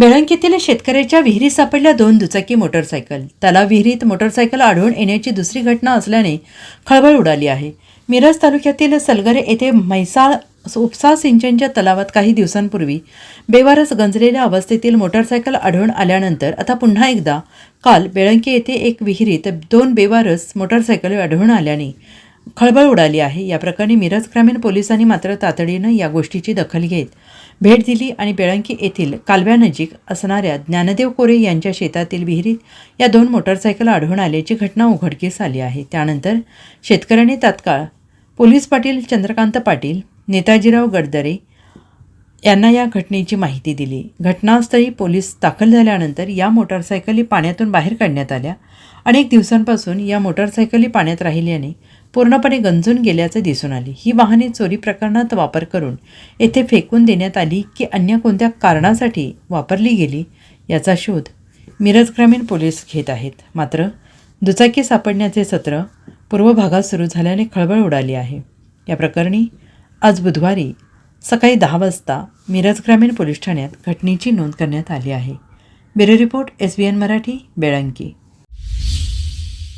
बेळंकीतील शेतकऱ्याच्या विहिरीत सापडल्या दोन दुचाकी मोटरसायकल. तलाव विहिरीत मोटरसायकल आढळून येण्याची दुसरी घटना असल्याने खळबळ उडाली आहे. मिरज तालुक्यातील सलगरे येथे म्हैसाळ उपसा सिंचनच्या तलावात काही दिवसांपूर्वी बेवारस गंजलेल्या अवस्थेतील मोटरसायकल आढळून आल्यानंतर आता पुन्हा एकदा काल बेळंकी येथे एक विहिरीत दोन बेवारस मोटरसायकल आढळून आल्याने खळबळ उडाली आहे. या प्रकरणी मिरज ग्रामीण पोलिसांनी मात्र तातडीनं या गोष्टीची दखल घेत भेट दिली आणि बेळंकी येथील कालव्यानजीक असणाऱ्या ज्ञानदेव कोरे यांच्या शेतातील विहिरीत या दोन मोटरसायकल आढळून आल्याची घटना उघडकीस आली आहे. त्यानंतर शेतकऱ्यांनी तात्काळ पोलीस पाटील चंद्रकांत पाटील नेताजीराव गडदरे यांना या घटनेची माहिती दिली. घटनास्थळी पोलीस दाखल झाल्यानंतर या मोटारसायकली पाण्यातून बाहेर काढण्यात आल्या. अनेक दिवसांपासून या मोटारसायकली पाण्यात राहिल्याने पूर्णपणे गंजून गेल्याचे दिसून आले. ही वाहने चोरी प्रकरणात वापर करून येथे फेकून देण्यात आली की अन्य कोणत्या कारणासाठी वापरली गेली याचा शोध मिरज ग्रामीण पोलीस घेत आहेत. मात्र दुचाकी सापडण्याचे सत्र पूर्व भागात सुरू झाल्याने खळबळ उडाली आहे. या प्रकरणी आज बुधवारी सकाळी दहा वाजता मिरज ग्रामीण पोलीस ठाण्यात घटनेची नोंद करण्यात आली आहे. Bureau report S B N Marathi Belanki.